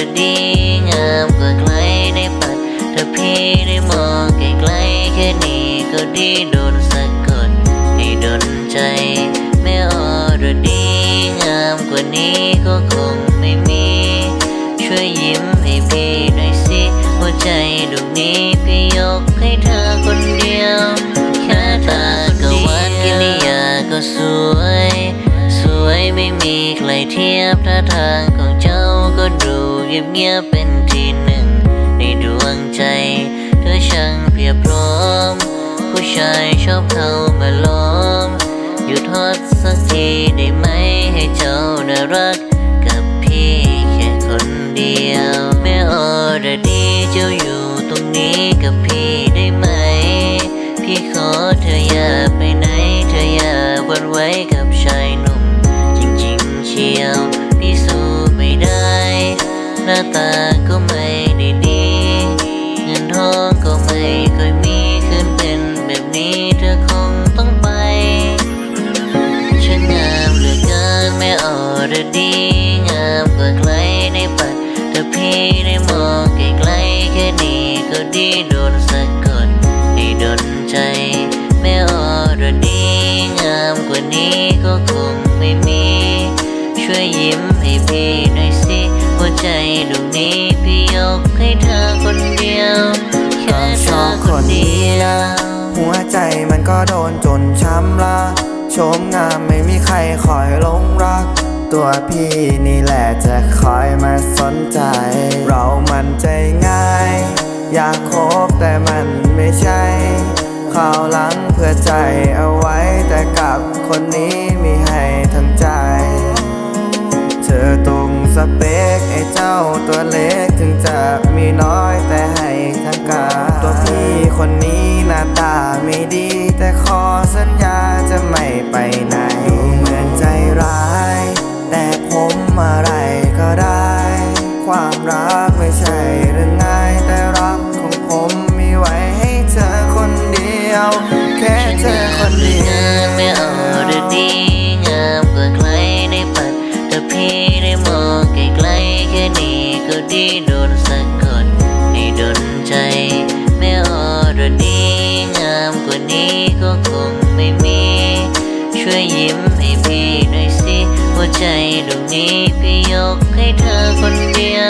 อดีงามกว่าใครได้ปัดถ้าพี่ได้มองไกลๆแค่นี้ก็ดีโดนสะกดให้ดนใจ ไม่อรดีงามกว่านี้ก็คงไม่มี ช่วยยิ้มให้พี่หน่อยสิหัวใจดวงนี้พี่ยกให้เธอคนเดียวแค่ตาก็วัดกิริยาก็สวย สวยไม่มีใครเทียบท่าทางของเจ้า เงียบๆเป็นที่หนึ่ง ในดวงใจ เธอช่างเพียบพร้อม ผู้ชายชอบเข้ามาล้อม หยุดฮอตสักทีได้ไหมให้เจ้าน่ารัก กับพี่แค่คนเดียวแม่อรดีเจ้าอยู่ตรงนี้กับพี่ได้ไหม พี่ขอเธออย่าไปไหน เธออย่าวันไว้กับ น้าตาก็ไม่ได้ดีเงินทองก็ไม่เคยมีขึ้นเป็นแบบนี้เธอคงต้องไปช่างงามเหลือเกินแม่อรดีงามกว่าใครในปัดถ้าพี่ได้มองไกลๆแค่นี้ก็ดีโดนสะกดให้ดนใจแม่อรดีงามกว่านี้ก็คงไม่มี ช่วยยิ้มให้พี่หน่อยสิ หัวใจดวงนี้พี่ยกให้เธอคนเดียว แค่เธอคนเดียว หัวใจมันก็โดนจนช้ำละชมงามไม่มีใครคอยหลงรัก ตัวพี่นี่แหละจะคอยมาสนใจ ตัวเล็กถึงจะมีน้อยแต่ให้ทั้งกาตัวพี่คนนี้หน้าตาไม่ดี แต่ขอสัญญาจะไม่ไปไหน นี้ก็ดีโดนสะกดให้ดนใจ ไม่อรดีงามกว่านี้ก็คงไม่มี ช่วยยิ้มให้พี่หน่อยสิหัวใจดวงนี้พี่ยกให้เธอคนเดียว